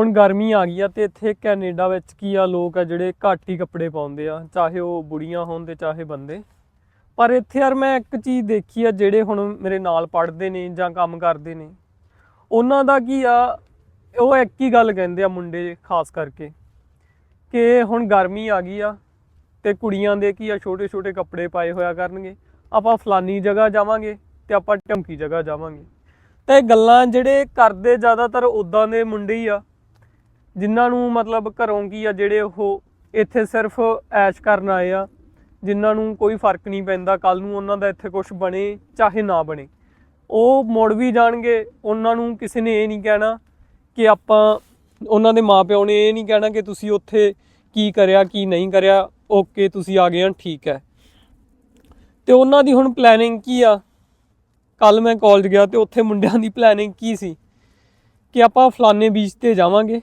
ਹੁਣ ਗਰਮੀ ਆ ਗਈ ਆ ਤੇ ਇੱਥੇ ਕੈਨੇਡਾ ਵਿੱਚ ਕੀ ਆ, ਲੋਕ ਆ ਜਿਹੜੇ ਘੱਟ ਹੀ ਕੱਪੜੇ ਪਾਉਂਦੇ ਆ, ਚਾਹੇ ਉਹ ਬੁੜੀਆਂ ਹੋਣ ਤੇ ਚਾਹੇ ਬੰਦੇ। ਪਰ ਇੱਥੇ ਯਾਰ ਮੈਂ ਇੱਕ ਚੀਜ਼ ਦੇਖੀ ਆ ਜਿਹੜੇ ਹੁਣ ਮੇਰੇ ਨਾਲ ਪੜ੍ਹਦੇ ਨੇ ਜਾਂ ਕੰਮ ਕਰਦੇ ਨੇ। ਉਹਨਾਂ ਦਾ ਕੀ ਆ, ਉਹ ਇੱਕ ਹੀ ਗੱਲ ਕਹਿੰਦੇ ਆ ਮੁੰਡੇ ਖਾਸ ਕਰਕੇ ਕਿ ਹੁਣ ਗਰਮੀ ਆ ਗਈ ਆ ਤੇ ਕੁੜੀਆਂ ਦੇ ਕੀ ਆ ਛੋਟੇ ਛੋਟੇ ਕੱਪੜੇ ਪਾਏ ਹੋਇਆ ਕਰਨਗੇ। ਆਪਾਂ ਫਲਾਨੀ ਜਗ੍ਹਾ ਜਾਵਾਂਗੇ ਤੇ ਆਪਾਂ ਢਮਕੀ ਜਗ੍ਹਾ ਜਾਵਾਂਗੇ। ਤਾਂ ਇਹ ਗੱਲਾਂ ਜਿਹੜੇ ਕਰਦੇ ਜ਼ਿਆਦਾਤਰ ਉਦਾਂ ਦੇ ਮੁੰਡੇ ਹੀ ਆ। ਜਿਨ੍ਹਾਂ ਨੂੰ ਮਤਲਬ ਘਰੋਂ ਕੀ ਆ, ਜਿਹੜੇ ਉਹ ਇੱਥੇ ਸਿਰਫ ਐਸ਼ ਕਰਨ ਆਏ ਆ, ਜਿਨ੍ਹਾਂ ਨੂੰ ਕੋਈ ਫ਼ਰਕ ਨਹੀਂ ਪੈਂਦਾ ਕੱਲ ਨੂੰ ਉਹਨਾਂ ਦਾ ਇੱਥੇ ਕੁਝ ਬਣੇ ਚਾਹੇ ਨਾ ਬਣੇ। ਉਹ ਮੁੜ ਵੀ ਜਾਣਗੇ, ਉਹਨਾਂ ਨੂੰ ਕਿਸੇ ਨੇ ਇਹ ਨਹੀਂ ਕਹਿਣਾ ਕਿ ਆਪਾਂ ਉਹਨਾਂ ਦੇ ਮਾਪਿਓ ਨੇ ਇਹ ਨਹੀਂ ਕਹਿਣਾ ਕਿ ਤੁਸੀਂ ਉੱਥੇ ਕੀ ਕਰਿਆ, ਕੀ ਨਹੀਂ ਕਰਿਆ, ਓਕੇ, ਤੁਸੀਂ ਆ ਗਏ ਹਾਂ ਠੀਕ ਹੈ। ਤੇ ਉਹਨਾਂ ਦੀ ਹੁਣ ਪਲੈਨਿੰਗ ਕੀ ਆ? ਕੱਲ ਮੈਂ ਕਾਲਜ ਗਿਆ ਤੇ ਉੱਥੇ ਮੁੰਡਿਆਂ ਦੀ ਪਲੈਨਿੰਗ ਕੀ ਸੀ? ਕਿ ਆਪਾਂ ਫਲਾਣੇ ਬੀਚ ਤੇ ਜਾਵਾਂਗੇ।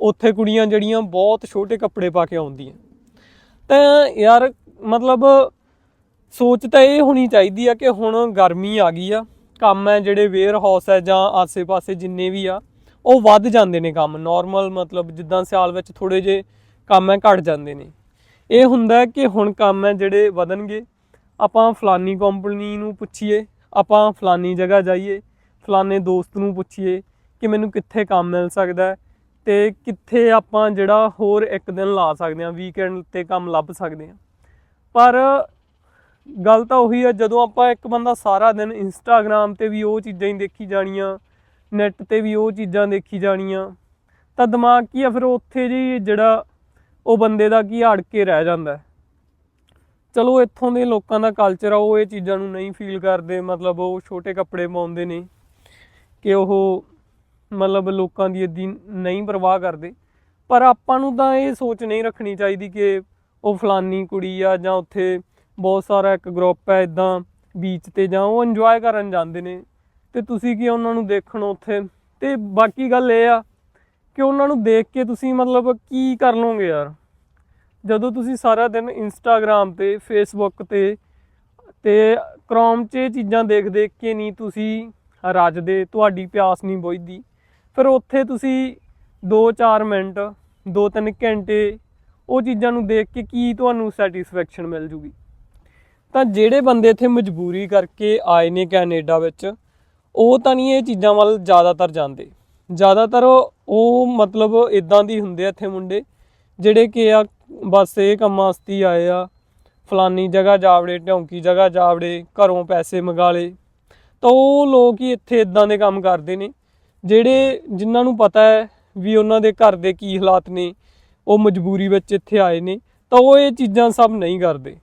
ਉੱਥੇ ਕੁੜੀਆਂ ਜਿਹੜੀਆਂ ਬਹੁਤ ਛੋਟੇ ਕੱਪੜੇ ਪਾ ਕੇ ਆਉਂਦੀਆਂ। ਤਾਂ ਯਾਰ, ਮਤਲਬ ਸੋਚ ਤਾਂ ਇਹ ਹੋਣੀ ਚਾਹੀਦੀ ਆ ਕਿ ਹੁਣ ਗਰਮੀ ਆ ਗਈ ਆ, ਕੰਮ ਹੈ ਜਿਹੜੇ ਵੇਅਰ ਹਾਊਸ ਹੈ ਜਾਂ ਆਸੇ-ਪਾਸੇ ਜਿੰਨੇ ਵੀ ਆ, ਉਹ ਵੱਧ ਜਾਂਦੇ ਨੇ ਕੰਮ। ਨਾਰਮਲ ਮਤਲਬ ਜਿੱਦਾਂ ਸਿਆਲ ਵਿੱਚ ਥੋੜੇ ਜੇ ਕੰਮ ਹੈ, ਘਟ ਜਾਂਦੇ ਨੇ। ਇਹ ਹੁੰਦਾ ਕਿ ਹੁਣ ਕੰਮ ਹੈ ਜਿਹੜੇ ਵਧਣਗੇ। ਆਪਾਂ ਫਲਾਨੀ ਕੰਪਨੀ ਨੂੰ ਪੁੱਛੀਏ, ਆਪਾਂ ਫਲਾਨੀ ਜਗ੍ਹਾ ਜਾਈਏ, ਫਲਾਨੇ ਦੋਸਤ ਨੂੰ ਪੁੱਛੀਏ ਕਿ ਮੈਨੂੰ ਕਿੱਥੇ ਕੰਮ ਮਿਲ ਸਕਦਾ ਹੈ। ਤੇ ਕਿੱਥੇ ਆਪਾਂ ਜਿਹੜਾ ਹੋਰ ਇੱਕ ਦਿਨ ਲਾ ਸਕਦੇ ਹਾਂ ਵੀਕਐਂਡ ਤੇ ਕੰਮ ਲੱਭ ਸਕਦੇ ਹਾਂ। ਪਰ ਗੱਲ ਤਾਂ ਉਹੀ ਆ, ਜਦੋਂ ਆਪਾਂ ਇੱਕ ਬੰਦਾ ਸਾਰਾ ਦਿਨ ਇੰਸਟਾਗ੍ਰam ਤੇ ਵੀ ਉਹ ਚੀਜ਼ਾਂ ਹੀ ਦੇਖੀ ਜਾਣੀਆਂ ਨੈੱਟ ਤੇ ਵੀ ਉਹ ਚੀਜ਼ਾਂ ਦੇਖੀ ਜਾਣੀਆਂ, ਤਾਂ ਦਿਮਾਗ ਕੀ ਆ ਫਿਰ ਉੱਥੇ ਜੀ ਜਿਹੜਾ ਉਹ ਬੰਦੇ ਦਾ ਕੀ ਅੜ ਕੇ ਰਹਿ ਜਾਂਦਾ। ਚਲੋ ਇੱਥੋਂ ਦੇ ਲੋਕਾਂ ਦਾ ਕਲਚਰ ਆ, ਉਹ ਇਹ ਚੀਜ਼ਾਂ ਨੂੰ ਨਹੀਂ ਫੀਲ ਕਰਦੇ, ਮਤਲਬ ਉਹ ਛੋਟੇ ਕੱਪੜੇ ਪਾਉਂਦੇ ਨੇ ਕਿ ਉਹ ਮਤਲਬ ਲੋਕਾਂ ਦੀ ਇੱਦੀ ਨਹੀਂ ਪਰਵਾਹ ਕਰਦੇ। ਪਰ ਆਪਾਂ ਨੂੰ ਤਾਂ ਇਹ ਸੋਚ ਨਹੀਂ ਰੱਖਣੀ ਚਾਹੀਦੀ ਕਿ ਉਹ ਫਲਾਨੀ ਕੁੜੀ ਆ ਜਾਂ ਉੱਥੇ ਬਹੁਤ ਸਾਰਾ ਇੱਕ ਗਰੁੱਪ ਹੈ ਇਦਾਂ ਬੀਚ ਤੇ ਜਾਂ ਉਹ ਇੰਜੋਏ ਕਰਨ ਜਾਂਦੇ ਨੇ। ਤੇ ਤੁਸੀਂ ਕੀ ਉਹਨਾਂ ਨੂੰ ਦੇਖਣ ਉੱਥੇ? ਤੇ ਬਾਕੀ ਗੱਲ ਇਹ ਆ ਕਿ ਉਹਨਾਂ ਨੂੰ ਦੇਖ ਕੇ ਤੁਸੀਂ ਮਤਲਬ ਕੀ ਕਰ ਲਓਗੇ ਯਾਰ? ਜਦੋਂ ਤੁਸੀਂ ਸਾਰਾ ਦਿਨ ਇੰਸਟਾਗ੍ਰam ਤੇ ਫੇਸਬੁੱਕ ਤੇ ਤੇ ਕ੍ਰੋਮ 'ਚ ਇਹ ਚੀਜ਼ਾਂ ਦੇਖ ਦੇਖ ਕੇ ਨਹੀਂ ਤੁਸੀਂ ਰੱਜਦੇ, ਤੁਹਾਡੀ ਪਿਆਸ ਨਹੀਂ ਬੁਝਦੀ ਫਿਰ ਉੱਥੇ ਤੁਸੀਂ 2-4 ਮਿੰਟ 2-3 ਘੰਟੇ ਉਹ ਚੀਜ਼ਾਂ ਨੂੰ ਦੇਖ ਕੇ ਕੀ ਤੁਹਾਨੂੰ ਸੈਟੀਸਫੈਕਸ਼ਨ ਮਿਲ ਜੂਗੀ। ਤਾਂ ਜਿਹੜੇ ਬੰਦੇ ਇੱਥੇ ਮਜਬੂਰੀ ਕਰਕੇ ਆਏ ਨੇ ਕੈਨੇਡਾ ਵਿੱਚ, ਉਹ ਤਾਂ ਨਹੀਂ ਇਹ ਚੀਜ਼ਾਂ ਵੱਲ ਜ਼ਿਆਦਾਤਰ ਜਾਂਦੇ। ਜ਼ਿਆਦਾਤਰ ਉਹ ਮਤਲਬ ਇਦਾਂ ਦੀ ਹੁੰਦੇ ਆ ਇੱਥੇ ਮੁੰਡੇ, ਜਿਹੜੇ ਕਿ ਆ ਬਸ ਇਹ ਕੰਮਾਂ ਵਾਸਤੇ ਆਏ ਆ। ਫਲਾਨੀ ਜਗ੍ਹਾ ਜਾਵੜੇ, ਢੌਂਕੀ ਜਗ੍ਹਾ ਜਾਵੜੇ, ਘਰੋਂ ਪੈਸੇ ਮੰਗਾ ਲਏ। ਤਾਂ ਉਹ ਲੋਕ ਹੀ ਇੱਥੇ ਇਦਾਂ ਦੇ ਕੰਮ ਕਰਦੇ ਨੇ। ਜਿਹੜੇ ਜਿਨ੍ਹਾਂ ਨੂੰ ਪਤਾ ਹੈ ਵੀ ਉਹਨਾਂ ਦੇ ਘਰ ਦੇ ਕੀ ਹਾਲਾਤ ਨੇ, ਉਹ ਮਜਬੂਰੀ ਵਿੱਚ ਇੱਥੇ ਆਏ ਨੇ, ਤਾਂ ਉਹ ਇਹ ਚੀਜ਼ਾਂ ਸਭ ਨਹੀਂ ਕਰਦੇ।